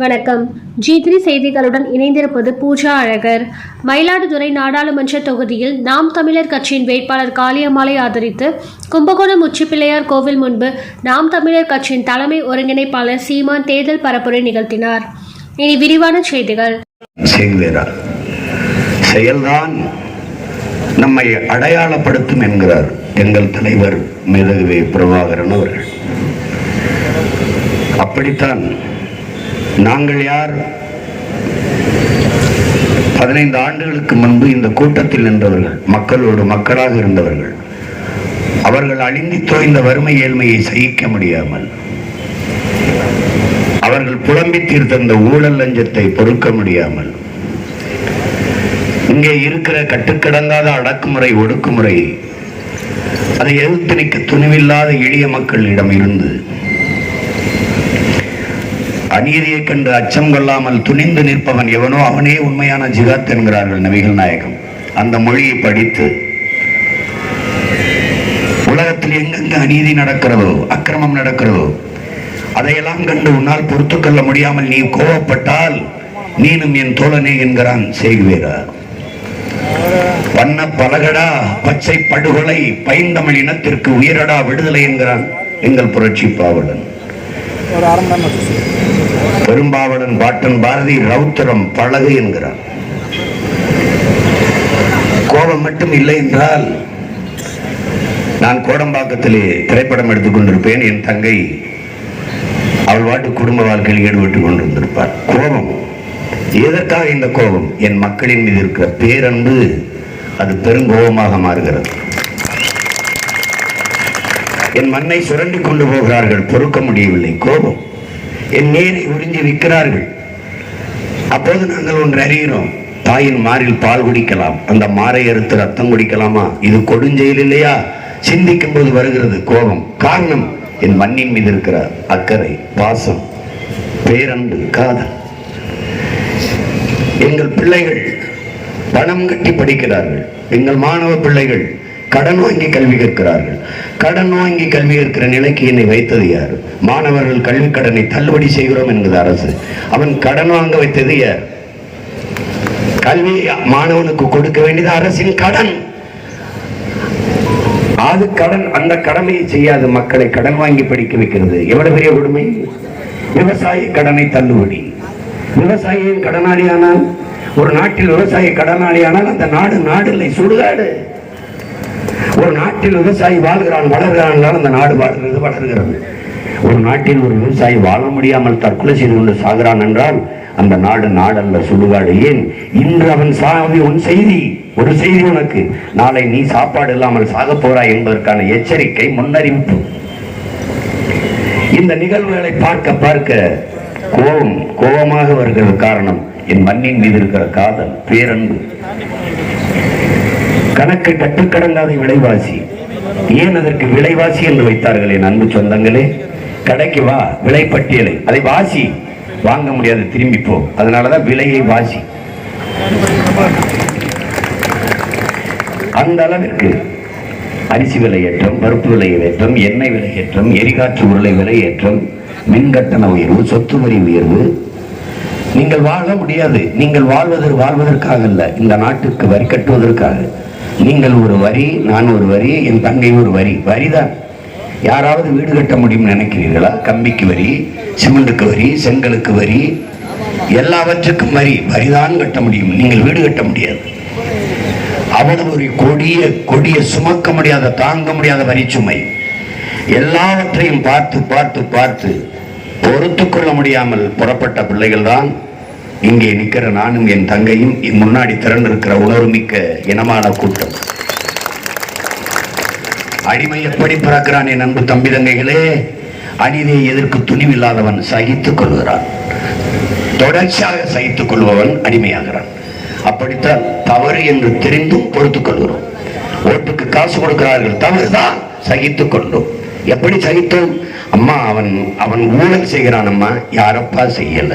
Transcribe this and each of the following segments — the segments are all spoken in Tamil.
வணக்கம். ஜி த்ரீ செய்திகளுடன் இணைந்திருப்பது பூஜா அழகர். மயிலாடுதுறை நாடாளுமன்ற தொகுதியில் நாம் தமிழர் கட்சியின் வேட்பாளர் காளியம்மாளை ஆதரித்து கும்பகோணம் உச்சிப்பிள்ளையார் கோவில் முன்பு நாம் தமிழர் கட்சியின் தலைமை ஒருங்கிணைப்பாளர் சீமான் தேர்தல் பரப்புரை நிகழ்த்தினார். இனி விரிவான செய்திகள். செயல்தான் நம்மை அடையாளப்படுத்தும் என்கிறார் எங்கள் தலைவர் மேதகுவே பிரபாகரன் அவர்கள். அப்படித்தான் நாங்கள் யார்? பதினைந்து ஆண்டுகளுக்கு முன்பு இந்த கூட்டத்தில் நின்றவர்கள் மக்களோடு மக்களாக இருந்தவர்கள். அவர்கள் அழிந்தி தோய்ந்த வறுமை ஏழ்மையை சகிக்க முடியாமல் அவர்கள் புலம்பி தீர்த்த ஊழல் லஞ்சத்தை பொறுக்க முடியாமல் இங்கே இருக்கிற கட்டுக்கடங்காத அடக்குமுறை ஒடுக்குமுறை அதை எதிர்த்து நிற்க துணிவில்லாத எளிய மக்களிடம் இருந்து அநீதியை கண்டு அச்சம் கொள்ளாமல் துணிந்து நிற்பவன் எவனோ அவனே உண்மையான ஜிகாத் என்கிறார்கள் நபிகள் நாயகம். அந்த மொழியை படித்து உலகத்தில் எங்கெங்க அநீதி நடக்கிறதோ அக்கிரமம் நடக்கிறதோ அதையெல்லாம் கண்டு உன்னால் பொறுத்து கொள்ள முடியாமல் நீ கோவப்பட்டால் நீனும் என் தோழனே என்கிறான் செய்குவேரா வண்ண பலகடா பச்சை படுகொலை பைந்தமிழ் இனத்திற்கு உயிரடா விடுதலை என்கிறான் எங்கள் புரட்சி பாவலன். ஒரு அரை மணி நேரம் பெரும்பாவலன் பாட்டன் பாரதி ரவுத்திரம் பழகு என்கிறான் கோபம் மட்டும் இல்லை என்றால் நான் கோடம்பாக்கத்திலே திரைப்படம் எடுத்துக்கொண்டிருப்பேன் என் தங்கை அவள் வாட்டு குடும்ப வாழ்க்கையில் ஈடுபட்டுக் கொண்டிருந்திருப்பார். கோபம். எதற்காக இந்த கோபம்? என் மக்களின் மீது இருக்கிற பேரன்பு அது பெருங்கோபமாக மாறுகிறது. என் மண்ணை சுரண்டி கொண்டு போகிறார்கள். பொறுக்க முடியவில்லை. கோபம். என் நீரை உறிஞ்சி விற்கிறார்கள் அப்போது நாங்கள் ஒன்று அறிகிறோம். தாயின் மாறில் பால் குடிக்கலாம். அந்த மாறை அறுத்து ரத்தம் குடிக்கலாமா? இது கொடுஞ்செயல் இல்லையா சிந்திக்கும் போது வருகிறது கோபம். காரணம் என் மண்ணின் மீது இருக்கிற அக்கறை பாசம் பேரன்பு காதல். எங்கள் பிள்ளைகள் பணம் கட்டி படிக்கிறார்கள். எங்கள் மாணவ பிள்ளைகள் கடன் வாங்கி கல்வி கற்கிறார்கள். கடன் வாங்கி கல்வி கற்கிற நிலைக்கு என்னை வைத்தது யார்? மாணவர்கள் கல்வி கடனை தள்ளுபடி செய்கிறோம் என்கிறது அரசு. அவன் கடன் வாங்க வைத்தது யார்? கல்வி மாணவனுக்கு கொடுக்க வேண்டியது அரசின் கடன். அது கடன் அந்த கடமையை செய்யாத மக்களை கடன் வாங்கி படிக்க வைக்கிறது. எவ்வளவு பெரிய கொடுமை? விவசாய கடனை தள்ளுபடி. விவசாயியின் கடனாளியானால் ஒரு நாட்டில் விவசாய கடனாளியானால் அந்த நாடு நாடு இல்லை சுடுகாடு. ஒரு நாட்டில் விவசாயி வாழ்கிறான் வளர்கிறான் அந்த நாடு வாழ்கிறது வளர்கிறது. ஒரு நாட்டில் ஒரு விவசாயி வாழ முடியாமல் தற்கொலை செய்து கொண்டு சாகிறான் என்றால் அந்த நாடு நாடல்ல சுடுகாடு ஏன்? இன்று அவன் சாவி உன் செய்தி ஒரு செய்தி உனக்கு. நாளை நீ சாப்பாடு இல்லாமல் சாக போறாய் என்பதற்கான எச்சரிக்கை முன்னறிவிப்பு. இந்த நிகழ்வுகளை பார்க்க பார்க்க கோபம் கோபமாக வருகிறது. காரணம் என் மண்ணின் மீது இருக்கிற காதல் பேரன்பு. கணக்கு கட்டுக்கடங்காத விலைவாசி. ஏன் அதற்கு விலைவாசி என்று வைத்தார்கள் என் அன்பு சொந்தங்களே? கடைக்கு வா விலை பட்டியலை. அதை வாசி. வாங்க முடியாது திரும்பி போ. அதனாலதான் விலையை வாசி. அந்த அளவிற்கு அரிசி விலையேற்றம் பருப்பு விலையேற்றம் எண்ணெய் விலையேற்றம் எரிகாற்று உருளை விலையேற்றம் மின் கட்டண உயர்வு சொத்து வரி உயர்வு. நீங்கள் வாழ முடியாது. நீங்கள் வாழ்வதற்கு வாழ்வதற்காக அல்ல. இந்த நாட்டுக்கு வரி கட்டுவதற்காக. நீங்கள் ஒரு வரி நான் ஒரு வரி என் தங்கை ஒரு வரி. வரிதான். யாராவது வீடு கட்ட முடியும்னு நினைக்கிறீர்களா? கம்பிக்கு வரி சிமெண்ட்டுக்கு வரி செங்கலுக்கு வரி எல்லாவற்றுக்கும் வரி. வரிதான் கட்ட முடியும். நீங்கள் வீடு கட்ட முடியாது. அவ்வளவு ஒரு கொடிய கொடிய சுமக்க முடியாத தாங்க முடியாத வரி சுமை. எல்லாவற்றையும் பார்த்து பார்த்து பார்த்து பொறுத்து கொள்ள முடியாமல் புறப்பட்ட பிள்ளைகள் தான் இங்கே நிற்கிற நானும் என் தங்கையும் என் முன்னாடி திரண்டிருக்கிற உணர்வுமிக்க இனமான கூட்டம். அடிமை எப்படி பிறக்கிறான் என் அன்பு தம்பி தங்கைகளே? அநீதியை எதிர்க்கு துணிவில்லாதவன் சகித்துக் கொள்கிறான். தொடர்ச்சியாக சகித்துக் கொள்பவன் அடிமையாகிறான். அப்படித்தான் தவறு என்று தெரிந்தும் பொறுத்துக் கொள்கிறோம். ஓட்டுக்கு காசு கொடுக்கிறார்கள் தவறுதான் சகித்துக் கொண்டோம் எப்படி சகித்தோம்? அம்மா அவன் அவன் ஊழல் செய்கிறான் அம்மா யாரப்பா செய்யல?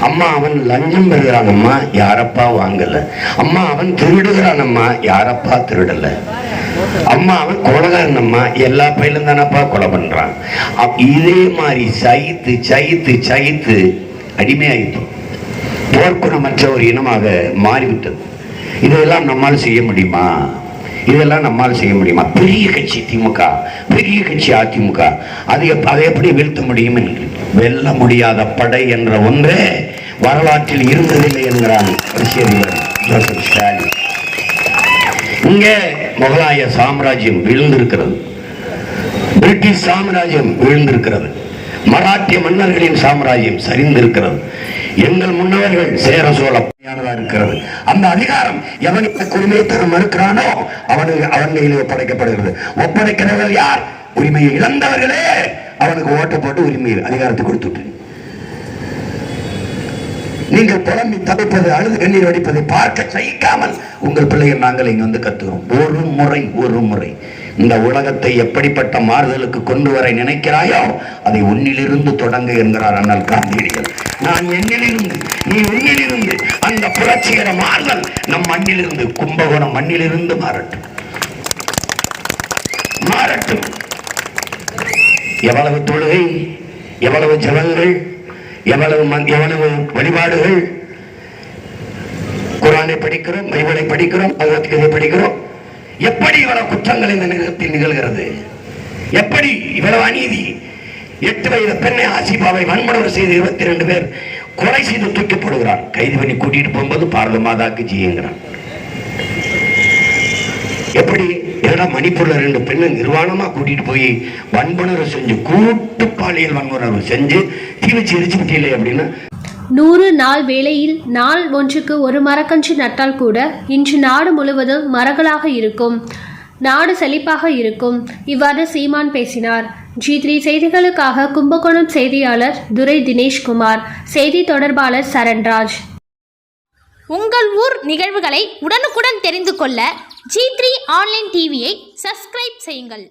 அம்மா அவன் லஞ்சம் பெறுகிறான் அம்மா யாரப்பா வாங்கல? அம்மா அவன் திருடுகிறான் அம்மா யாரப்பா திருடல? அம்மா அவன் கொலகாரன் அம்மா எல்லா பையிலும் தானப்பா கொலை பண்றான். அப்- இதே மாதிரி சகித்து சகித்து சகித்து அடிமையாயிட்டோம். போர்க்குணமற்ற ஒரு இனமாக மாறிவிட்டது. இதெல்லாம் நம்மால் செய்ய முடியுமா? இதெல்லாம் நம்மால் செய்ய முடியுமா? பெரிய கட்சி திமுக பெரிய கட்சி அதிமுக. அதை அதை எப்படி வீழ்த்த முடியும் வெல்ல முடியாத படை என்ற ஒன்றே வரலாற்றில் இருந்ததில்லை என்கிறான் அரசியல் ஜோசப் ஸ்டாலின். இங்கே முகலாய சாம்ராஜ்யம் விழுந்திருக்கிறது. பிரிட்டிஷ் சாம்ராஜ்யம் விழுந்திருக்கிறது. மராட்டிய மன்னர்களின் சாம்ராஜ்யம் சரிந்திருக்கிறது. எங்கள் முன்னவர்கள் சேர சோழ பணியானதா இருக்கிறது. அந்த அதிகாரம் எவனுக்கு உரிமையை தர மறுக்கிறானோ அவனுக்கு அவன் கையில் ஒப்படைக்கப்படுகிறது. ஒப்படைக்கிறவர்கள் யார்? உரிமையை இழந்தவர்களே! அவனுக்கு ஓட்டு போட்டு உரிமை அதிகாரத்தை கொடுத்துட்டு. நீங்கள் புலம்பி தவிப்பது அழுது கண்ணீர் வடிப்பதை பார்க்க சகிக்காமல் உங்கள் பிள்ளைகள் நாங்கள் இங்க வந்து கத்துகிறோம். ஒரு முறை ஒரு முறை. இந்த உலகத்தை எப்படிப்பட்ட மாறுதலுக்கு கொண்டு வர நினைக்கிறாயோ அதை உன்னிலிருந்து தொடங்க என்கிறார் அண்ணல் காந்தியடிகள். நான் என்னிலிருந்து நீ உன்னிலிருந்து அந்த புரட்சிகர மாறுதல் நம் மண்ணிலிருந்து கும்பகோணம் மண்ணிலிருந்து மாறட்டும். மாறட்டும். எவ்வளவு தொழுகை எவ்வளவு ஜபங்கள் எவ்வளவு எவ்வளவு வழிபாடுகள். குரானை படிக்கிறோம் பைபிளை படிக்கிறோம் பகவத்கீதை படிக்கிறோம். எப்படி இவ்வளவு குற்றங்கள் இந்த நிகழ்த்தில் நிகழ்கிறது? எப்படி இவ்வளவு அநீதி? எட்டு வயது பெண்ணை ஆசிபாவை வன்முறை செய்து இருபத்தி ரெண்டு பேர் கொலை செய்து தூக்கப்படுகிறார். கைது பண்ணி கூட்டிட்டு போகும்போது பாரத மாதாக்கு ஜிங்கிறான் எப்படி ஏன்னா மணிப்பூர்ல ரெண்டு பெண்ணை நிர்வாணமா கூட்டிட்டு போய் வன்புணர்வு செஞ்சு கூட்டு பாலியல் வன்புணர்வு செஞ்சு தீ வச்சு எரிச்சு விட்டீங்களே அப்படின்னா நூறு நாள் வேளையில் நாள் ஒன்றுக்கு ஒரு மரக்கன்று நட்டால் கூட இன்று நாடு முழுவதும் மரங்களாக இருக்கும் நாடு செழிப்பாக இருக்கும். இவ்வாறு சீமான் பேசினார். ஜி த்ரீ செய்திகளுக்காக கும்பகோணம் செய்தியாளர் துரை தினேஷ்குமார் செய்தி தொடர்பாளர் சரண்ராஜ். உங்கள் ஊர் நிகழ்வுகளை உடனுக்குடன் தெரிந்து கொள்ள ஜி த்ரீ ஆன்லைன் டிவியை சப்ஸ்கிரைப் செய்யுங்கள்.